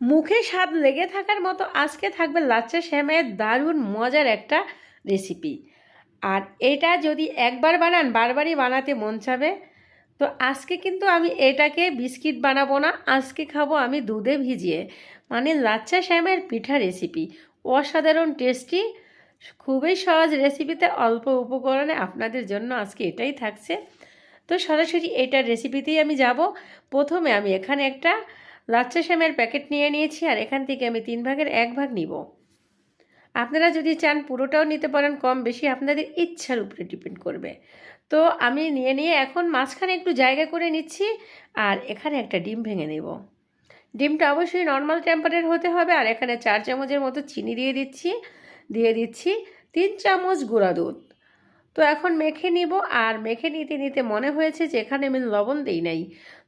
মুখে স্বাদ লেগে থাকার মতো আজকে থাকবে লাচ্চা শ্যামের দারুণ মজার একটা রেসিপি আর এটা যদি একবার বানান, বারবারই বানাতে মন চাবে। তো আজকে কিন্তু আমি এটাকে বিস্কিট বানাবো না, আজকে খাব আমি দুধে ভিজিয়ে। মানে লাচ্চা শ্যামের পিঠা রেসিপি অসাধারণ টেস্টি খুবই সহজ রেসিপিতে অল্প উপকরণে আপনাদের জন্য আজকে এটাই থাকছে। তো সরাসরি এটার রেসিপিতেই আমি যাব। প্রথমে আমি এখানে একটা লাচ্চা শ্যামের প্যাকেট নিয়ে নিয়েছি আর এখান থেকে আমি তিন ভাগের এক ভাগ নিব। আপনারা যদি চান পুরোটাও নিতে পারেন কম বেশি, আপনাদের ইচ্ছার উপরে ডিপেন্ড করবে। তো আমি নিয়ে নিয়ে এখন মাঝখানে একটু জায়গা করে নিচ্ছি আর এখানে একটা ডিম ভেঙে নেব। ডিমটা অবশ্যই নর্মাল টেম্পারের হতে হবে আর এখানে চার চামচের মতো চিনি দিয়ে দিচ্ছি দিয়ে দিচ্ছি তিন চামচ গুঁড়া দুধ। তো এখন মেখে নিব। আর মেখে নিতে নিতে মনে হয়েছে যে এখানে আমি লবণ দিই নাই।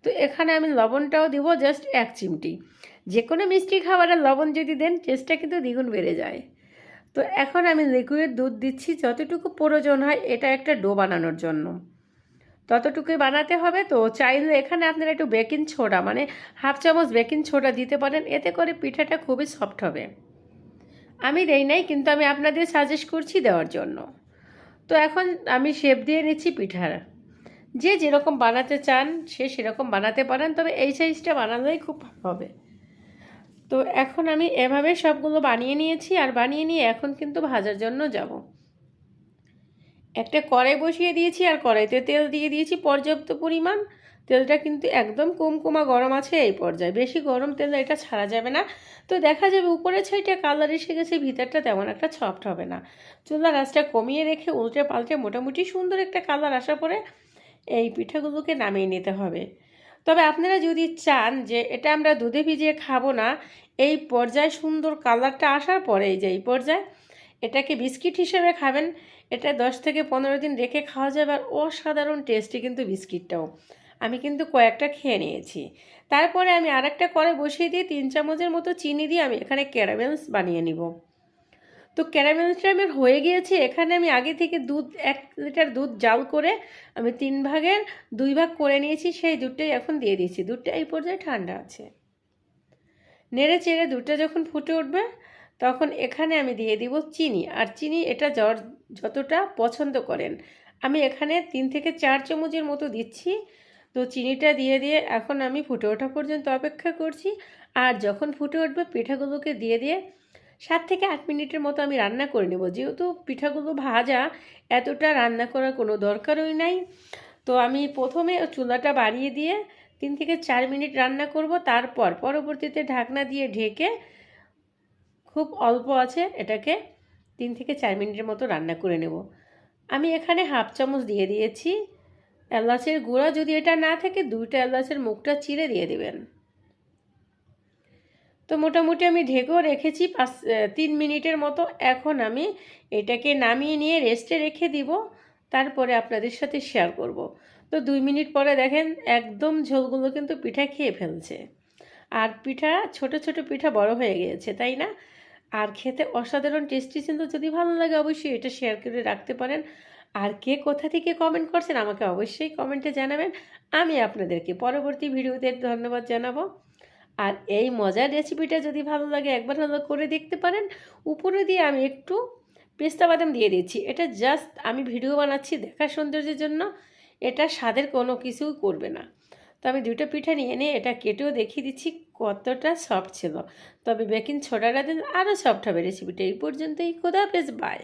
তো এখানে আমি লবণটাও দিব জাস্ট এক চিমটি। যে কোনো মিষ্টি খাবারের লবণ যদি দেন টেস্টটা কিন্তু দ্বিগুণ বেড়ে যায়। তো এখন আমি লিকুইড দুধ দিচ্ছি, যতটুকু প্রয়োজন হয় এটা একটা ডো বানানোর জন্য। ততটুকুই বানাতে হবে। তো চাইলে এখানে আপনারা একটু বেকিং ছোড়া মানে হাফ চামচ বেকিং ছোড়া দিতে পারেন। এতে করে পিঠাটা খুবই সফট হবে। আমি দেই নাই, কিন্তু আমি আপনাদের সাজেস্ট করছি দেওয়ার জন্য। তো এখন আমি শেপ দিয়ে নিচ্ছি পিঠার। যে যেরকম বানাতে চান, সে সেরকম বানাতে পারেন, তবে এই সাইজটা বানালেই খুব ভালো হবে। তো এখন আমি এভাবে সবগুলো বানিয়ে নিয়েছি, আর বানিয়ে নিয়ে এখন কিন্তু ভাজার জন্য যাব। একটা কড়াই বসিয়ে দিয়েছি, আর কড়াইতে তেল দিয়ে দিয়েছি পর্যাপ্ত পরিমাণ। তেলটা কিন্তু একদম কুমকুমা গরম আছে এই পর্যায়ে। বেশি গরম তেল এটা ছাড়া যাবে না। তো দেখা যাবে উপরে ছাইটা কালার এসে গেছে, ভিতরটা তেমন একটা সফট হবে না। চুলা গাছটা কমিয়ে রেখে উল্টে পাল্টে মোটামুটি সুন্দর একটা কালার আসার পরে এই পিঠাগুলোকে নামিয়ে নিতে হবে। তবে আপনারা যদি চান যে এটা আমরা দুধে ভিজিয়ে খাব না, এই পর্যায়ে সুন্দর কালারটা আসার পরে এই যে এই পর্যায়ে এটাকে বিস্কিট হিসেবে খাবেন। এটা দশ থেকে পনেরো দিন রেখে খাওয়া যাবে আর অসাধারণ টেস্টি কিন্তু বিস্কিটটাও। আমি কিন্তু কয়েকটা খেয়ে নিয়েছি। তারপরে আমি আরেকটা করে বসিয়ে দিয়ে তিন চামচের মতো চিনি দিয়ে আমি এখানে ক্যারামেলস বানিয়ে নিব। তো ক্যারামেলসটা আমার হয়ে গিয়েছে, এখানে আমি আগে থেকে দুধ, এক লিটার দুধ জাল করে আমি তিন ভাগের দুই ভাগ করে নিয়েছি, সেই দুধটাই এখন দিয়ে দিয়েছি দুধটা এই পর্যায়ে ঠান্ডা আছে। নেড়ে চেড়ে দুধটা যখন ফুটে উঠবে, তখন এখানে আমি দিয়ে দিব চিনি। আর চিনি এটা যতটা পছন্দ করেন। আমি এখানে তিন থেকে চার চামচের মতো দিচ্ছি। তো চিনিটা দিয়ে দিয়ে এখন আমি ফুটে ওঠা পর্যন্ত অপেক্ষা করছি। আর যখন ফুটে উঠবে পিঠাগুলোকে দিয়ে দিয়ে সাত থেকে আট মিনিটের মতো আমি রান্না করে নেব। যেহেতু পিঠাগুলো ভাজা, এতটা রান্না করার কোনো দরকারই নাই। তো আমি প্রথমে চুলাটা বাড়িয়ে দিয়ে তিন থেকে চার মিনিট রান্না করব। তারপর পরবর্তীতে ঢাকনা দিয়ে ঢেকে খুব অল্প আছে এটাকে তিন থেকে চার মিনিটের মতো রান্না করে নেব। আমি এখানে হাফ চামচ দিয়ে দিয়েছি এলাচের গুঁড়া যদি এটা না থাকে দুইটা এলাচের মুখটা চিড়ে দিয়ে দেবেন। তো মোটামুটি আমি ঢেকেও রেখেছি, পাঁচ তিন মিনিটের মতো। এখন আমি এটাকে নামিয়ে নিয়ে রেস্টে রেখে দিব, তারপরে আপনাদের সাথে শেয়ার করব। তো দুই মিনিট পরে দেখেন একদম ঝোলগুলো কিন্তু পিঠা খেয়ে ফেলছে। আর পিঠা, ছোট ছোট পিঠা বড় হয়ে গিয়েছে, তাই না? আর খেতে অসাধারণ টেস্টি কিন্তু যদি ভালো লাগে অবশ্যই এটা শেয়ার করে রাখতে পারেন। আর কে কোথা থেকে কমেন্ট করছেন আমাকে অবশ্যই কমেন্টে জানাবেন। আমি আপনাদেরকে পরবর্তী ভিডিওতে ধন্যবাদ জানাব। আর এই মজার রেসিপিটা যদি ভালো লাগে, একবার হলো করে দেখতে পারেন। উপরে দিয়ে আমি একটু পেস্তা বাদাম দিয়ে দিচ্ছি। এটা জাস্ট আমি ভিডিও বানাচ্ছি দেখার সৌন্দর্যের জন্য। এটা স্বাদের কোনো কিছু করবে না। তো আমি দুটো পিঠা নিয়ে নিয়ে এটা কেটেও দেখিয়ে দিচ্ছি কতটা সফট ছিল। তবে বেকিং ছোটাটা দিন আরও সফট হবে রেসিপিটা এই পর্যন্তই। খোদা পেজ বাই